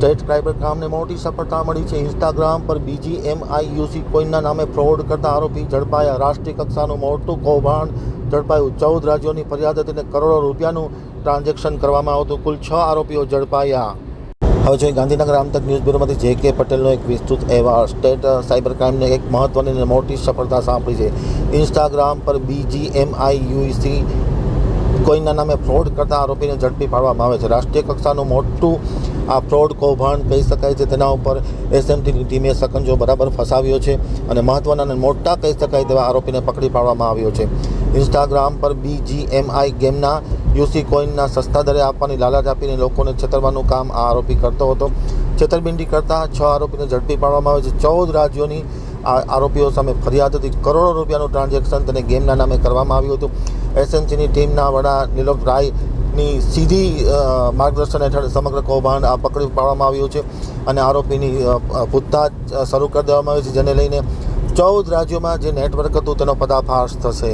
State cyber ક્રાઇમને મોટી સફળતા મળી છે. ઇન્સ્ટાગ્રામ પર બીજી એમઆઈયુસી કોઈનના નામે ફ્રોડ કરતા આરોપી ઝડપાયા. રાષ્ટ્રીય કક્ષાનું મોટું કૌભાંડ ઝડપાયું. ચૌદ રાજ્યોની ફરિયાદ હતી કરોડો રૂપિયાનું ટ્રાન્ઝેક્શન કરવામાં આવતું. કુલ છ આરોપીઓ ઝડપાયા. હવે જોઈએ ગાંધીનગર આમતક ન્યૂઝ બ્યુરોમાંથી જે કે પટેલનો એક વિસ્તૃત અહેવાલ. સ્ટેટ સાયબર ક્રાઇમને એક મહત્વની અને મોટી સફળતા સાંપડી છે. ઇન્સ્ટાગ્રામ પર બીજી એમઆઈયુસી કોઈના નામે ફ્રોડ કરતા આરોપીને ઝડપી પાડવામાં આવે છે. રાષ્ટ્રીય કક્ષાનું મોટું આ ફ્રોડ કૌભાંડ કહી શકાય છે. તેના ઉપર એસએમટીની ટીમે સકંજો બરાબર ફસાવ્યો છે અને મહત્ત્વના અને મોટા કહી શકાય તેવા આરોપીને પકડી પાડવામાં આવ્યો છે. ઇન્સ્ટાગ્રામ પર બીજીએમઆઈ ગેમના યુસી કોઇનના સસ્તા દરે આપવાની લાલચ આપીને લોકોને છેતરવાનું કામ આ આરોપી કરતો હતો. છેતરપિંડી કરતા છ આરોપીને ઝડપી પાડવામાં આવે છે. ચૌદ રાજ્યોની આરોપીઓ સામે ફરિયાદ હતી. કરોડો રૂપિયાનું ટ્રાન્ઝેક્શન તેને ગેમના નામે કરવામાં આવ્યું હતું. એસએમસીની ટીમના વડા નીલોક રાયની સીધી માર્ગદર્શન હેઠળ સમગ્ર કૌભાંડ આ પકડી પાડવામાં આવ્યું છે અને આરોપીની પૂછતાછ શરૂ કરી દેવામાં આવી છે, જેને લઈને ચૌદ રાજ્યોમાં જે નેટવર્ક હતું તેનો પદાફાશ થશે.